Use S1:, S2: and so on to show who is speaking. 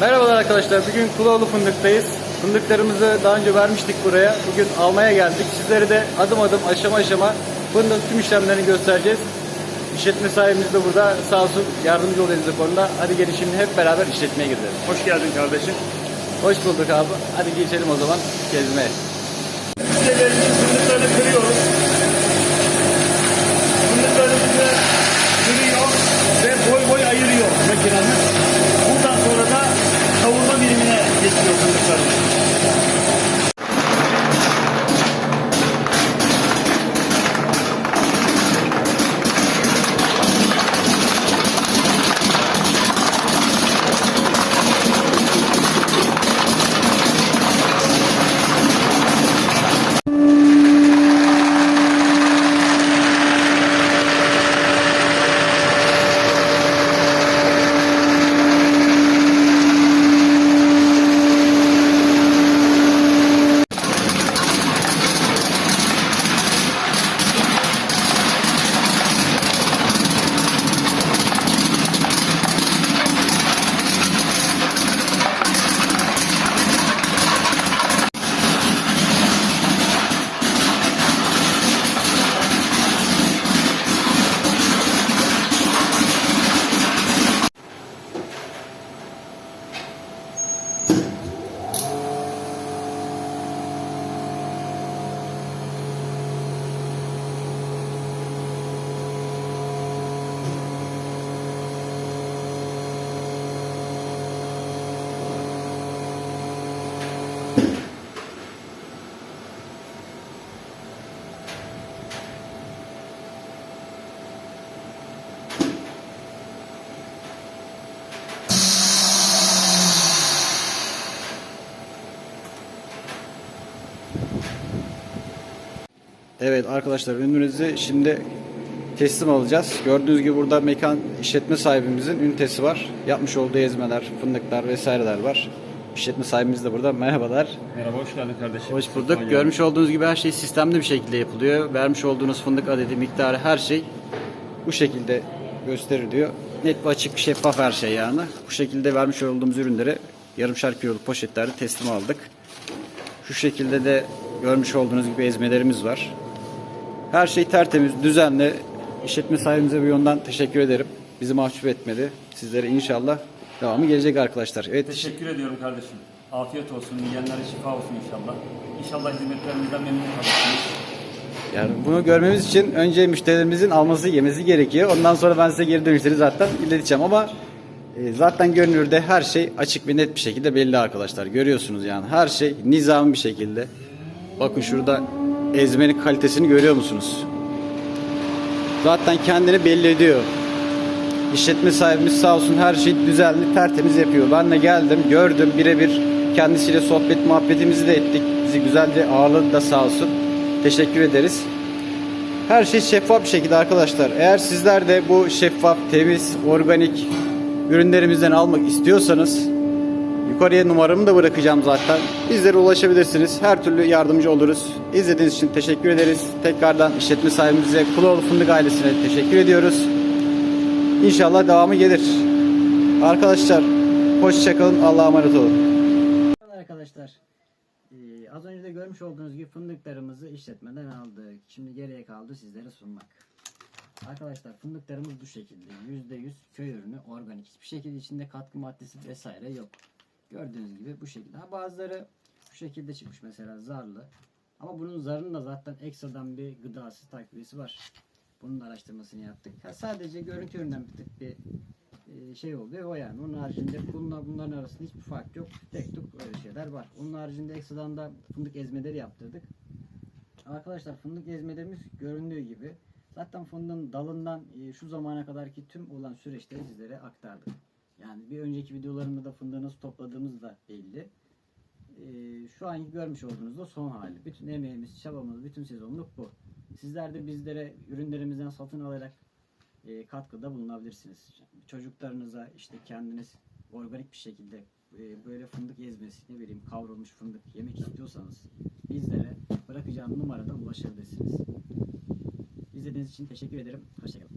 S1: Merhabalar arkadaşlar. Bugün Kuloğlu fındıktayız. Fındıklarımızı daha önce vermiştik buraya. Bugün almaya geldik. Sizlere de adım adım aşama aşama fındığın tüm işlemlerini göstereceğiz. İşletme sahibimiz de burada sağ olsun yardımcı oluyor bize konuda. Hadi gelin şimdi hep beraber işletmeye gidelim.
S2: Hoş geldin kardeşim.
S1: Hoş bulduk abi. Hadi geçelim o zaman gezmeye. Evet arkadaşlar ürünümüzü şimdi teslim alacağız. Gördüğünüz gibi burada mekan işletme sahibimizin ünitesi var. Yapmış olduğu ezmeler, fındıklar vesaireler var. İşletme sahibimiz de burada. Merhabalar.
S2: Merhaba, hoş geldin kardeşim.
S1: Hoş bulduk. Görmüş olduğunuz gibi her şey sistemli bir şekilde yapılıyor. Vermiş olduğunuz fındık adedi, miktarı her şey bu şekilde gösterir diyor. Net ve açık, şeffaf her şey yani. Bu şekilde vermiş olduğumuz ürünleri yarımşar kiloluk poşetlerde teslim aldık. Şu şekilde de görmüş olduğunuz gibi ezmelerimiz var. Her şey tertemiz, düzenli. İşletme sahibimize bu yönden teşekkür ederim. Bizi mahcup etmedi. Sizlere inşallah devamı gelecek arkadaşlar. Evet.
S2: Teşekkür ediyorum kardeşim. Afiyet olsun, yiyenlere şifa olsun inşallah. İnşallah hizmetlerimizden memnun kalırsınız.
S1: Yani bunu görmemiz için önce müşterilerimizin alması, yemesi gerekiyor. Ondan sonra ben size geri dönüşleri zaten ileteceğim ama e, zaten görünürde her şey açık ve net bir şekilde belli arkadaşlar. Görüyorsunuz yani her şey nizami bir şekilde. Bakın şurada ezmenin kalitesini görüyor musunuz? Zaten kendini belli ediyor. İşletme sahibimiz sağ olsun her şeyi düzenli, tertemiz yapıyor. Ben de geldim, gördüm birebir kendisiyle sohbet muhabbetimizi de ettik. Bizi güzelce ağırladı da sağ olsun. Teşekkür ederiz. Her şey şeffaf bir şekilde arkadaşlar. Eğer sizler de bu şeffaf, temiz, organik ürünlerimizden almak istiyorsanız yukarıya numaramı da bırakacağım zaten. Bizlere ulaşabilirsiniz. Her türlü yardımcı oluruz. İzlediğiniz için teşekkür ederiz. Tekrardan işletme sahibimize Kuloğlu Fındık ailesine teşekkür ediyoruz. İnşallah devamı gelir. Arkadaşlar hoşçakalın. Allah'a emanet olun. Arkadaşlar ee, az önce de görmüş olduğunuz gibi fındıklarımızı işletmeden aldık. Şimdi geriye kaldı sizlere sunmak. Arkadaşlar fındıklarımız bu şekilde. %100 köy ürünü organik. Hiçbir şekilde içinde katkı maddesi vesaire yok. Gördüğünüz gibi bu şekilde. Ha, bazıları bu şekilde çıkmış mesela zarlı. Ama bunun zarının da zaten ekstradan bir gıdası takviyesi var. Bunun araştırmasını yaptık. Ha, sadece görüntü yönünden bir tık bir e, şey oluyor o yani. Onun haricinde bunlar bunların arasında hiçbir fark yok. Tek tuk öyle şeyler var. Onun haricinde ekstradan da fındık ezmeleri yaptırdık. Arkadaşlar fındık ezmelerimiz göründüğü gibi zaten fındığın dalından e, şu zamana kadarki tüm olan süreçleri sizlere aktardık. Yani bir önceki videolarımda da fındığı nasıl topladığımız da belli. E, şu anki görmüş olduğunuz da son hali. Bütün emeğimiz, çabamız, bütün sezonluk bu. Sizler de bizlere ürünlerimizden satın alarak e, katkıda bulunabilirsiniz. Çocuklarınıza işte kendiniz organik bir şekilde e, böyle fındık ezmesi ne bileyim kavrulmuş fındık yemek istiyorsanız bizlere bırakacağım numarada ulaşabilirsiniz. İzlediğiniz için teşekkür ederim. Hoşçakalın.